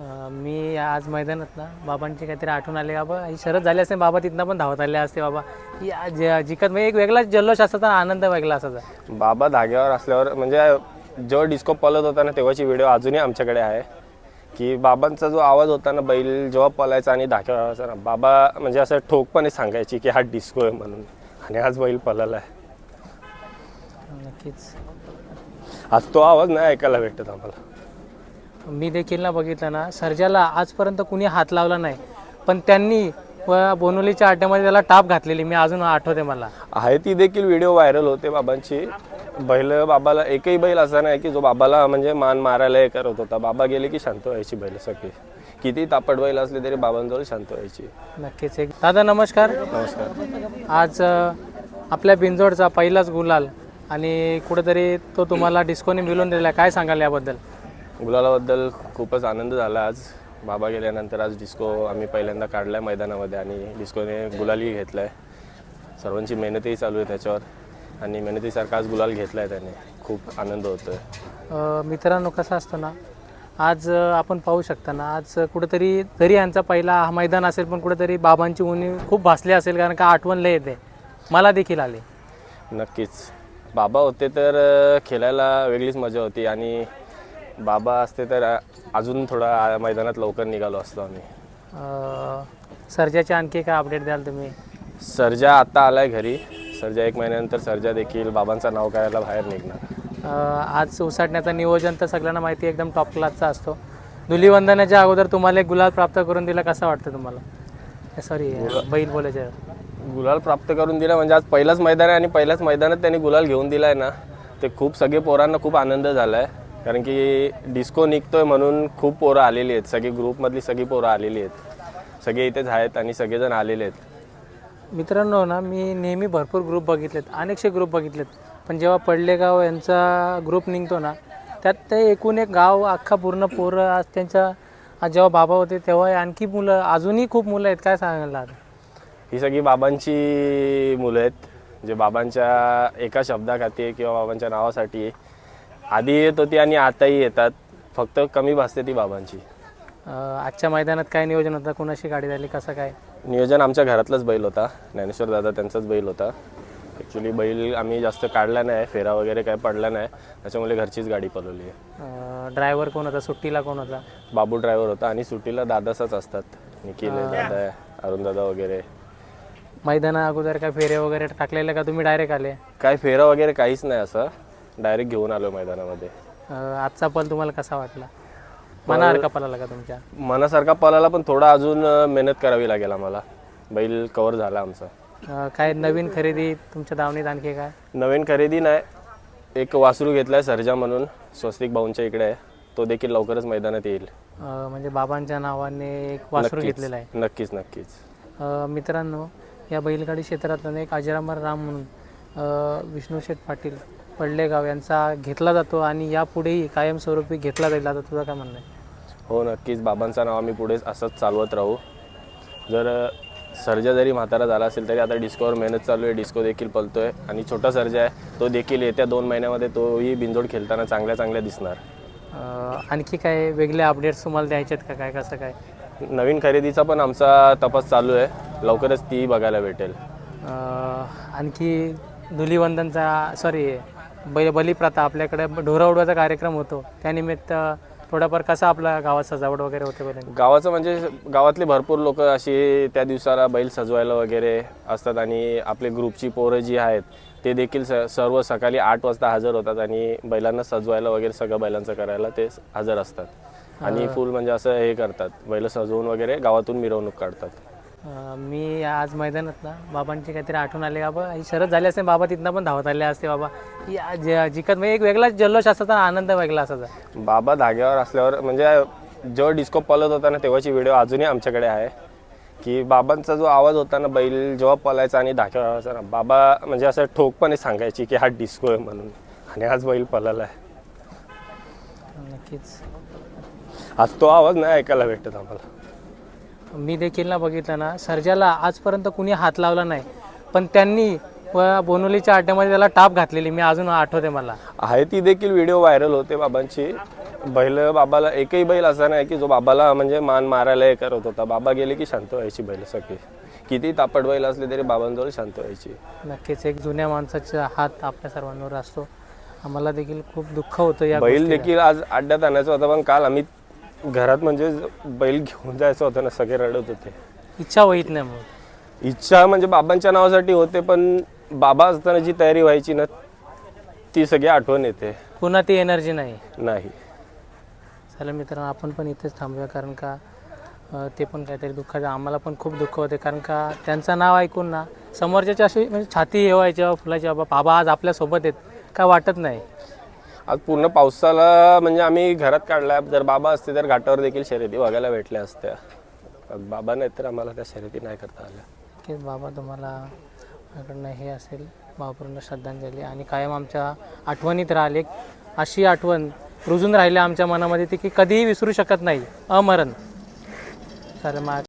मी आज मैदानात ना बाबांची काहीतरी आठवण आली. बाबा ही शरद झाली असते बाबा तिथनं पण धावत आले असते बाबा. ही जिकत म्हणजे एक वेगळाच जल्लोष असायचा आनंद वेगळा असायचा. बाबा धाग्यावर असल्यावर म्हणजे जेव्हा डिस्को पळत होता ना तेव्हाची व्हिडिओ अजूनही आमच्याकडे आहे. की बाबांचा जो आवाज होता ना बैल जेव्हा पळायचा आणि धाग्यावर असा ना बाबा म्हणजे असं ठोकपणे सांगायची की हा डिस्को आहे म्हणून. आणि आज बैल पळाला आहे. नक्कीच. आज तो आवाज नाही ऐकायला भेटत आम्हाला. मी देखील ना बघितलं ना सर्जाला आजपर्यंत कुणी हात लावला नाही. पण त्यांनी व बोनोलीच्या अड्ड्यामध्ये त्याला टाप घातलेली मी अजून आठवते मला. आहे ती देखील व्हिडिओ व्हायरल होते बाबांची. बैल बाबाला एकही बैल असा नाही की जो बाबाला म्हणजे मान मारायला हे करत होता. बाबा गेले की शांत व्हायची बैल सगळी. किती तापट बैल असले तरी बाबांजवळ शांत व्हायची. नक्कीच. एक दादा नमस्कार. नमस्कार. आज अ, आपल्या बिंजोडचा पहिलाच गुलाल आणि कुठेतरी तो तुम्हाला डिस्कोने मिळून दिला काय सांगाल याबद्दल? गुलालाबद्दल खूपच आनंद झाला आज. बाबा गेल्यानंतर आज डिस्को आम्ही पहिल्यांदा काढला मैदानामध्ये आणि डिस्कोने गुलालही घेतला आहे सर्वांची मेहनतही चालू आहे त्याच्यावर आणि मेहनतीसारखा आज गुलाल घेतला आहे त्याने. खूप आनंद होतो आहे मित्रांनो कसं असतं ना आज आपण पाहू शकता ना आज कुठेतरी जरी यांचा पहिला हा मैदान असेल पण कुठेतरी बाबांची उणी खूप भासली असेल कारण का आठवण लय येते. मला देखील आली. नक्कीच. बाबा होते तर खेळायला वेगळीच मजा होती आणि बाबा असते तर अजून थोडा मैदानात लवकर निघालो असतो आम्ही. अ, सर्जाचे आणखी काय अपडेट द्याल तुम्ही? सर्जा आत्ता आलाय घरी. सर्जा एक महिन्यानंतर सर्जा देखील बाबांचं नाव करायला बाहेर निघणार. अ, आज उसाटण्याचं नियोजन तर सगळ्यांना माहिती आहे, एकदम टॉप क्लासचा असतो. धुलीवंदनाच्या अगोदर तुम्हाला एक गुलाल प्राप्त करून दिला कसा वाटतं तुम्हाला? सॉरी बैल बोलायचं. गुलाल प्राप्त करून दिला म्हणजे आज पहिलाच मैदान आहे आणि पहिल्याच मैदानात त्यांनी गुलाल घेऊन दिलाय ना. ते खूप सगळे पोरांना खूप आनंद झाला आहे कारण की डिस्को निघतोय म्हणून खूप पोरं आलेली आहेत. सगळी ग्रुपमधली सगळी पोरं आलेली आहेत. सगळे इथेच आहेत आणि सगळेजण आलेले आहेत. मित्रांनो ना मी नेहमी भरपूर ग्रुप बघितलेत अनेकशे ग्रुप बघितलेत. पण जेव्हा पडलेगाव यांचा ग्रुप निघतो ना त्यात ते एकूण एक गाव अख्खा पूर्ण पोरं आज त्यांच्या आज जेव्हा बाबा होते तेव्हा आणखी मुलं अजूनही खूप मुलं आहेत. काय सांगायला आता? ही सगळी बाबांची मुलं आहेत. जे बाबांच्या एका शब्दाखाती किंवा बाबांच्या नावासाठी आधी येत होती आणि आताही येतात. फक्त कमी भासते ती बाबांची. अं, आजच्या मैदानात काय नियोजन होतं? कोणाशी गाडी झाली? कसं काय? नियोजन आमच्या घरातलाच बैल होता. ज्ञानेश्वर दादा त्यांचाच बैल होता. ॲक्च्युली बैल आम्ही जास्त काढला नाही. फेरा वगैरे काय पडला नाही. त्याच्यामुळे घरचीच गाडी पळवली आहे. ड्रायव्हर कोण होता? सुट्टीला कोण होता? बाबू ड्रायव्हर होता आणि सुट्टीला दादाचाच असतात. निखिल आहे, दादा आहे अरुण दादा वगैरे. मैदाना अगोदर काय फेरे वगैरे टाकलेले का? तुम्ही डायरेक्ट आले? काय फेरा वगैरे काहीच नाही असं. डायरेक्ट घेऊन आलो मैदानामध्ये. अं, आजचा पल तुम्हाला कसा वाटला? मनासारखा पलाला का तुमच्या? मनासारखा पळाला पण थोडा अजून अं, मेहनत करावी लागेल आम्हाला. बैल कवर झाला आमचा. अं, काय नवीन खरेदी तुमच्या दावणीत आणखी काय? नवीन खरेदी नाही. एक वासरू घेतलाय सर्जा म्हणून स्वस्तिक भाऊंच्या इकडे आहे. तो देखील लवकरच मैदानात येईल. अं, म्हणजे बाबांच्या नावाने एक वासरू. घेतलेला आहे. नक्कीच नक्कीच. अं, मित्रांनो या बैलगाडी क्षेत्रातलं एक अजरामर राम म्हणून अं, विष्णू शेठ पाटील पडलेगाव यांचा घेतला जातो आणि यापुढेही कायमस्वरूपी घेतला जाईल आता तुझं काय म्हणणं आहे? हो नक्कीच. बाबांचं नाव आम्ही पुढे असंच चालवत राहू. जर सर्जा जरी म्हातारा झाला असेल तरी आता डिस्कोवर मेहनत चालू आहे. डिस्को देखील पलतोय. आणि छोटा सर्जा आहे तो देखील येत्या दोन महिन्यामध्ये तोही बिंजोड खेळताना चांगल्या चांगल्या दिसणार. अं, आणखी काय वेगळे अपडेट्स तुम्हाला द्यायचे आहेत का? काय कसं काय? नवीन खरेदीचा पण आमचा तपास चालू आहे. लवकरच ती बघायला भेटेल. अं, आणखी धुलीवंदनचा सॉरी बलिप्रथा आपल्याकडे ढोरा उडवायचा कार्यक्रम होतो. त्यानिमित्त थोडाफार कसा आपला गावात सजावट वगैरे होते बैलांची? गावाचं म्हणजे गावातली भरपूर लोक अशी त्या दिवसाला बैल सजवायला वगैरे असतात आणि आपले ग्रुपची पोरं जी आहेत ते देखील स सर्व सकाळी आठ वाजता हजर होतात आणि बैलांना सजवायला वगैरे सगळं बैलांचं करायला ते हजर असतात. आणि फुल म्हणजे असं हे करतात बैल सजवून वगैरे गावातून मिरवणूक काढतात. मी आज मैदानात ना बाबांची काहीतरी आठवण आली. बाबा ही शरद झाली असते बाबा तिथनं पण धावत आले असते बाबा. आज जिकत म्हणजे एक वेगळाच जल्लोष असायचा आनंद वेगळा असायचा बाबा धाग्यावर असल्यावर म्हणजे जेव्हा डिस्को पळत होता ना तेव्हाची व्हिडिओ अजूनही आमच्याकडे आहे. की बाबांचा जो आवाज होता ना बैल जेव्हा पळायचा आणि असायचा ना बाबा म्हणजे असं ठोकपणे सांगायची की हा डिस्को आहे म्हणून. आणि आज बैल पळाला आहे. नक्कीच. आज तो आवाज नाही ऐकायला भेटत आम्हाला. मी देखील ना बघितलं ना सर्जाला आजपर्यंत कुणी हात लावला नाही. पण त्यांनी व बोनोलीच्या अड्ड्यामध्ये त्याला टाप घातलेली मी अजून आठवते मला. आहे ती देखील व्हिडिओ व्हायरल होते बाबांची. बैल बाबाला एकही बैल असा नाही की जो बाबाला म्हणजे मान मारायला हे करत होता. बाबा गेले की शांत व्हायची बैल सगळी. किती तापट बैल असले तरी बाबांजवळ शांत व्हायची. नक्कीच एक जुन्या माणसाचा हात आपल्या सर्वांवर असतो. आम्हाला देखील खूप दुःख होतं या बैल. देखील आज अड्ड्यात आणायचा होता पण काल आम्ही घरात म्हणजे बैल घेऊन जायचं होतं ना सगळे रडत होते. इच्छा होईत नाही मग. इच्छा म्हणजे बाबांच्या नावासाठी होते पण बाबा असताना जी तयारी व्हायची ना ती सगळी आठवण येते. पुन्हा ती एनर्जी नाही. नाही. चला मित्रांनो आपण पण इथेच थांबूया कारण का अ, ते पण काहीतरी दुःखाचं आम्हाला पण खूप दुःख होते कारण का त्यांचं नाव ऐकून ना समोरच्याची अशी म्हणजे छाती हे व्हायची बाबा फुलाची बाबा बाबा आज आपल्यासोबत आहेत. काय वाटत नाही. आज पूर्ण पावसाला म्हणजे आम्ही घरात काढला जर बाबा असते तर घाटावर देखील शर्यती बघायला भेटल्या असत्या. बाबा नाही तर आम्हाला त्या शर्यती नाही करता आल्या. की बाबा तुम्हाला माझ्याकडनं हे असेल भावपूर्ण श्रद्धांजली. आणि कायम आमच्या आठवणीत राहिले अशी आठवण रुजून राहिली आमच्या मनामध्ये ती की कधीही विसरू शकत नाही. अमरण. सर मग